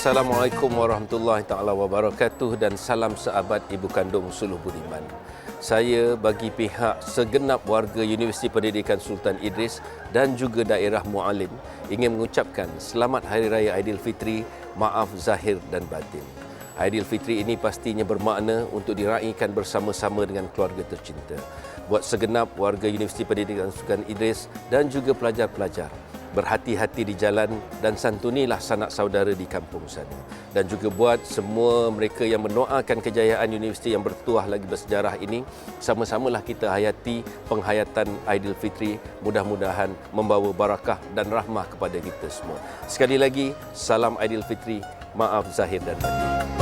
Assalamualaikum warahmatullahi taala wabarakatuh dan salam sahabat ibu kandung Suluh Budiman. Saya bagi pihak segenap warga Universiti Pendidikan Sultan Idris dan juga daerah Mualim ingin mengucapkan selamat Hari Raya Aidilfitri, maaf zahir dan batin. Aidilfitri ini pastinya bermakna untuk diraikan bersama-sama dengan keluarga tercinta. Buat segenap warga Universiti Pendidikan Sultan Idris dan juga pelajar-pelajar berhati-hati di jalan dan santunilah sanak saudara di kampung sana. Dan juga buat semua mereka yang mendoakan kejayaan universiti yang bertuah lagi bersejarah ini, sama-samalah kita hayati penghayatan Aidilfitri. Mudah-mudahan membawa barakah dan rahmah kepada kita semua. Sekali lagi, salam Aidilfitri. Maaf zahir dan batin.